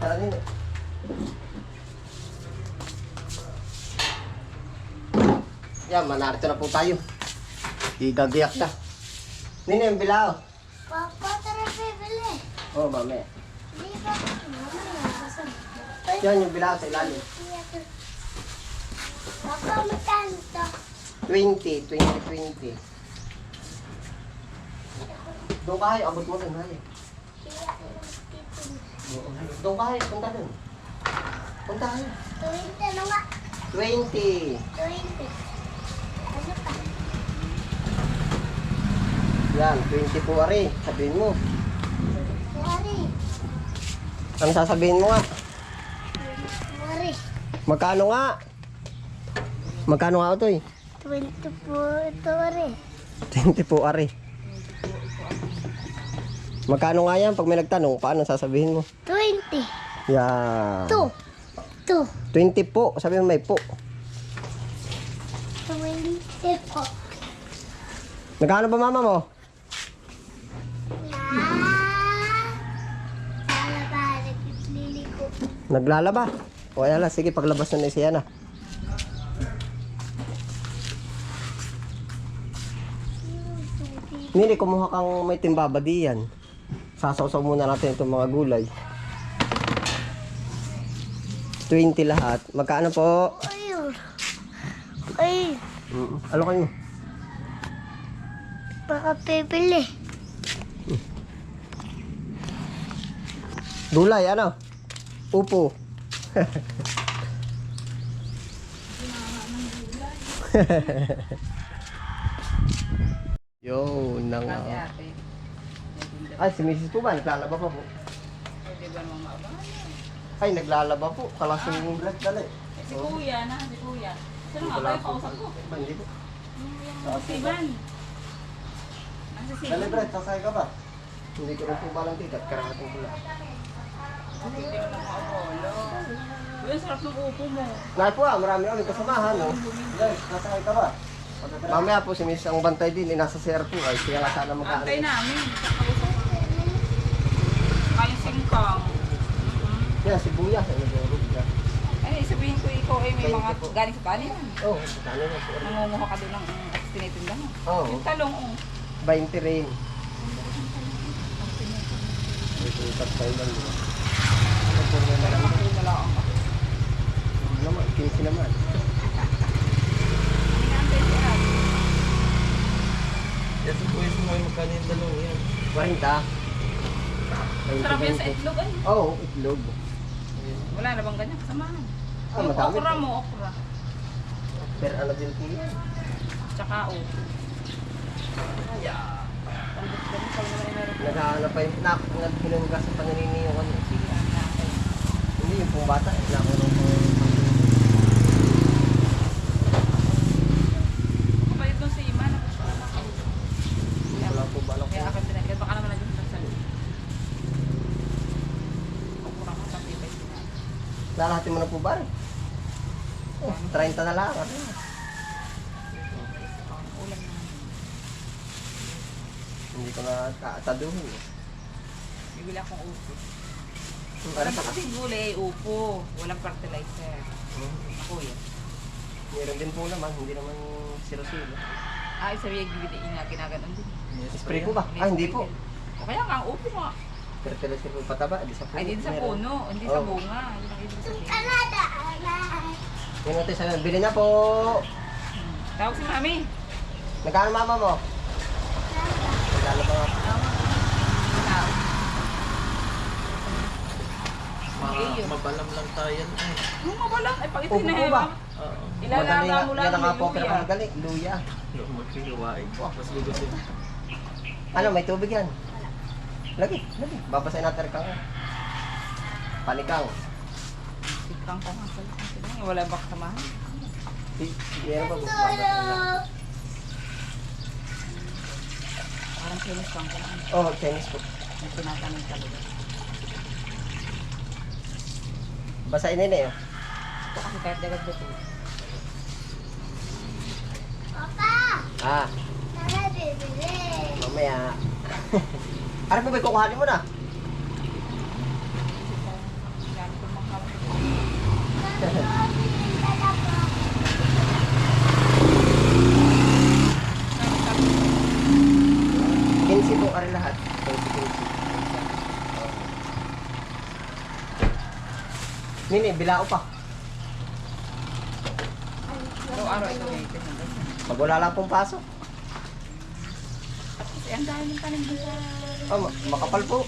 tala nini. Yan, manarito na po tayo. Igagayak na. Nini, yung bilao. Papa, tara bibili. Oh, mamaya. Di ba? Yan yung bilao sa ilalim. Papa, magkano to? 20, 20, 20. Doon kayo, abot mo doon, hayo. Doon kayo, punta doon. Punta kayo. Tuwinte na nga. 20. Tuwinte. Ano pa? Yan, 20 po ari. Sabihin mo. Wari. Ano sasabihin mo nga? Wari. Magkano nga? Magkano nga ito eh? Tuwinte po ito, wari. 20 po ari. Magkano nga yan? Pag may nagtanong, paano sasabihin mo? Twenty. Yan. Two. Two. 20 po. Sabihin mo may po. Twenty po. Magkano ba mama mo? Naglalaba. O ayan sige, paglabas na ni siya na. Nili, kumuha kang may timbabadi yan. Sasawsaw muna natin itong mga gulay. 20 lahat. Magkano po? Ayun. Ay, Mm, Ano kayo? baka bibili. Gulay, ano? Upo. Yo, nang... Ay, si Mrs. po ba? Naglalaba pa po. pwede ba naman maabangan? Ay, naglalaba po. Kalasong yung vlog dali. Eh, si kuya na, si kuya. Sino nga ba yung kausap ko? Hindi po. Yung si. Nasa si Dali, Ivan. Brett, sasay ka ba? Hindi ko rin po balang tigat. Karating ko lang. Hindi ko lang makapolo. Uy, sarap ng upo mo. Lahat po ah, marami kami kasamahan, no? Brett, sasay ka ba? Mamaya po si Miss ang bantay din, eh, nasa CR po. Ay, siya nga sana mag Antay namin. Sa. Kain singkang. Yan, sibuyas. Ano ba? Ay, sabihin ko ikaw ay may Thank mga galing sa panin. Oh, kano na po. Nangunguha ka doon ng tinitindahan. Oo. Yung talong, oh. 20 rin. Ito yung tayo lang. Ano po na Pero naman? magkumala ang ako. Ano naman? 15 naman. Ate. Ito po yung mga magkano yung dalawang yan. 40. Sarap yan sa itlog ay. Oo, oh, itlog. Wala na bang ganyan? Kasamahan. Ah, yung madami okra mo, okra. Pero ano din po yan? Tsaka upo. Yeah. Naghahanap pa yung nak, naghinunggas sa pananini yung ano. Hindi yung pong bata. eh, Nakulong 40 na lang. Ano? Hindi ko na taataduhin. Eh. May wala akong upo. Parang sa kasi gulay, upo. Walang fertilizer. Hmm. Ako yan. Meron din po naman, hindi naman siro-siro. Ay, sabi yung gibit na ginaganon din. Spray po ba? Ah, hindi po. O kaya nga, upo nga. Fertilizer po pataba, hindi sa puno. Ay, hindi sa puno, hindi sa oh. bunga. Yun ang ibig. Yun natin sabi, bili na po. Tawag si mami. Nagkano mama mo? Tawag. Mga Iyo. mabalam lang tayo yan. Ay, Yung mabalang, ay pag ito na ba? oo. Ilalaga mo lang Yan ang may mga po, pero luya. magaling. Luya. Mas. Ano, may tubig yan. Lagi, lagi. Babasahin natin kang panikang. Tikang ko nga sa Wala ba kasamahan? Si- Meron ba? Babasahin lang. Parang kang ko lang. Oh, Chinese po. Yung tinatanong talaga. Basahin nila yun. Ito kasi kahit dagad dito. Papa, Ah, tara bibili. mamaya. ano po ba kukuhanin mo na? Kinsi po ari lahat. Kinsi, kinsi. Nini, bilao pa. Araw-araw ito may tinanong. Pag wala lang pong pasok. Kasi ang dami ng doon sa... Oh, ma- makapal po.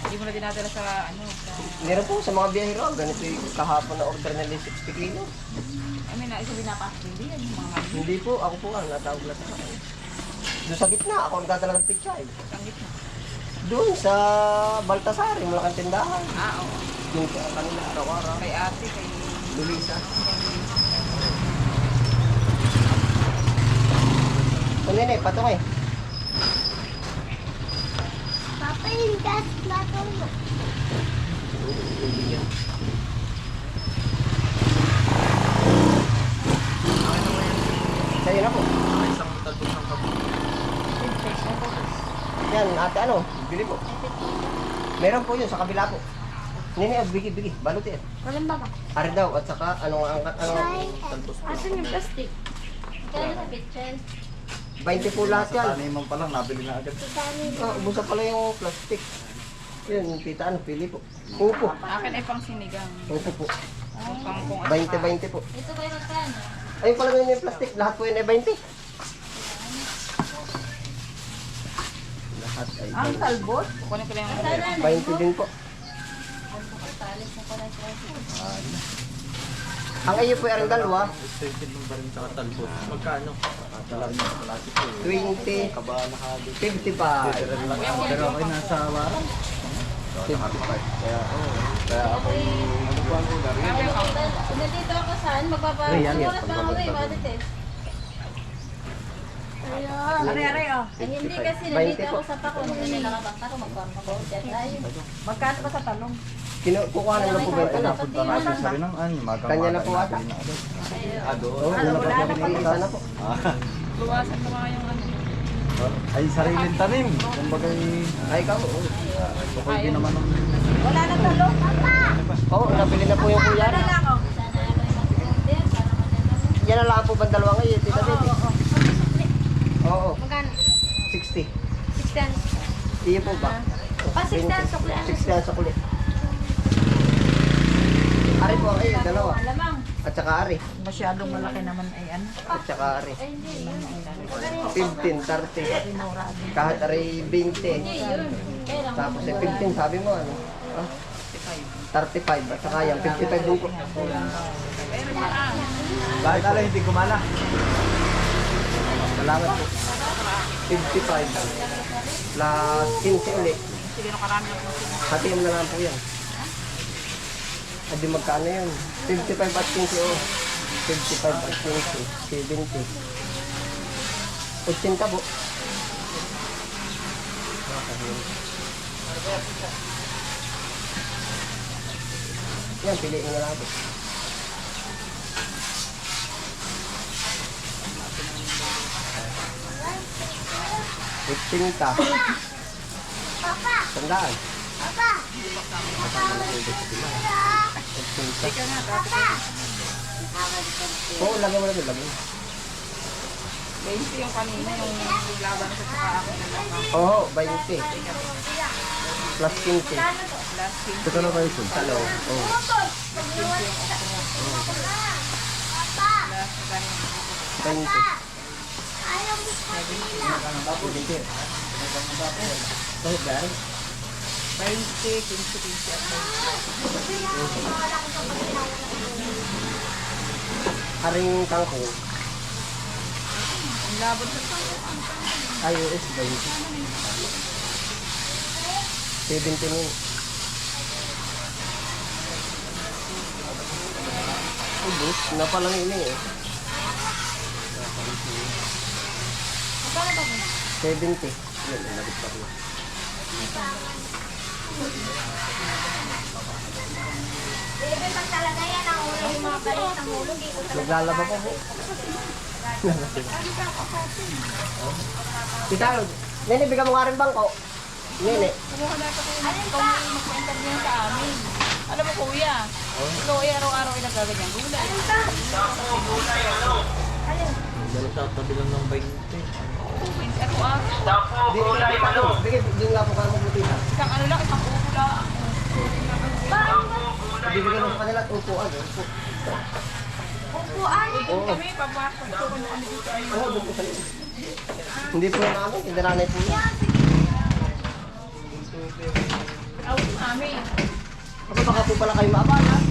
Hindi mo na dinadala sa ano, sa... Meron po sa mga biyahero. Ganito yung kahapon na order nila yung 60 kilo. I mean, isa binapasok hindi yan yung mga. Hindi po, ako po ang natawag na sa akin. Doon sa gitna, ako nagdadala ng pichay. Ang gitna. Doon sa Baltasar, yung malaking tindahan. Ah, oo. Yung sa kanila araw-araw. Kay ate, kay... Lulisa. O nene, patong eh. Papa, yung gas na to. Sa'yo na po. Isang talbos ng kapo. Yan, ate ano, bili po. Meron po yun sa kabila po. Nene, bigi, bigi, balot yan. Walang baba. Ari daw, at saka, ano ang, ano, Talbos po. Asan yung plastic? Kaya sa kitchen. 20 po lahat yan. Taniman pa lang, nabili na agad. Oh, ubusan pala yung plastic. Yun, tita, ano, pili po. Upo. Akin ay pang sinigang. Upo po. Yung pang kung ano 20-20 po. Ito ba yung magkano? Ayun pala yun yung plastic. Lahat po yun ay 20. Lahat ay Ang talbot? Kukunin ko lang yung... 20 din po. Ang iyo po ay ang dalawa, Extension ng barin sa talbos. Magkano? Talag na plastic po. 20, Kaba na kagad. 55. lang ako. Pero ako yung nasa warang. Kaya, oh, kaya ako yung ano po ang. Nandito ako saan? Magpapa... Ay, yan, yan. Oras ba ako eh, Marites? Ayun. Oh. Ay, hindi kasi 20 nandito ako sa pakon. Hindi nakabangka ko, magpapakaudian tayo. Magkano ba sa talong? Kinu- Kukuha na lang po ba ito na? Punta natin sa rin ng ano, magang Kanya na po ata. Ah, doon. Oo, Ano, wala na pa. Isa na po. Ah, Luwasan ko mga yung ano. Ay, sariling tanim. Kumbaga, Ay, ikaw. bukod din naman. Wala na talong. Oo, oh, nabili na po yung kuya. Wala oh. Sana ako. Yan na lang po ba dalawa ngayon, tita Bibi? Oo, Magkano? 60. 60. Iyo po ba? Pa, 60 ang sukli. 60 ang sukli. Ari po ang iyo, dalawa. At saka ari. Masyadong malaki naman ay ano. At saka ari. Ay, hindi. yun. 15, 30. Kahit ari 20. Hindi, yun. Kaya lang. Tapos eh, 15, sabi mo ano? Ah, 35. At saka yan, 55 din po. Bakit ala hindi kumala? Salamat po. 55. Plus 15 ulit. Sige, no, karami ako. Hati mo na lang po yan. At di magkano yun? 55 at 15 oh. 55 at 15. 70. 80 po. Yan, piliin na lang po. Itsinta. Papa! Tandaan. Oo, lagyan mo na din, lagyan. 20 yung kanina, yung laban sa saka ako na lang. Oo, 20. Plus 15. Last king. Ito na kayo sun. Sa loob. Oo. Last na 20. Ayaw mo pa Tapos, hindi. Bakit ba? 20, 15, 15 at 20. Haring kangkong. Ang laban sa saka. iOS 20. 17 yun. Ubus, na pala ini eh. 70. Yun, nalabit pa rin. Bebe, pag talaga yan ang ulo yung mga balit ng ulo, di ko talaga. Naglalaba pa po. Tita, Nene, bigyan mo nga rin bangko. Nene. Kumuha dapat yung kung may mag-interview sa amin. Alam mo kuya, ay araw-araw inagaganyan. Gulay. Dahil tatabi lang ng 20. Araw-araw. Hindi, hindi, ano, bigay, hindi nga po kayo mabuti na. Isang ano lang, isang upo lang. Bibigyan mo sa kanila at upuan. eh. Upo. Upuan. Doon kami, papasok ko ano Oo, doon po sa likod. Hindi po namin, hindi nanay po. Ako baka po pala kayo maabala.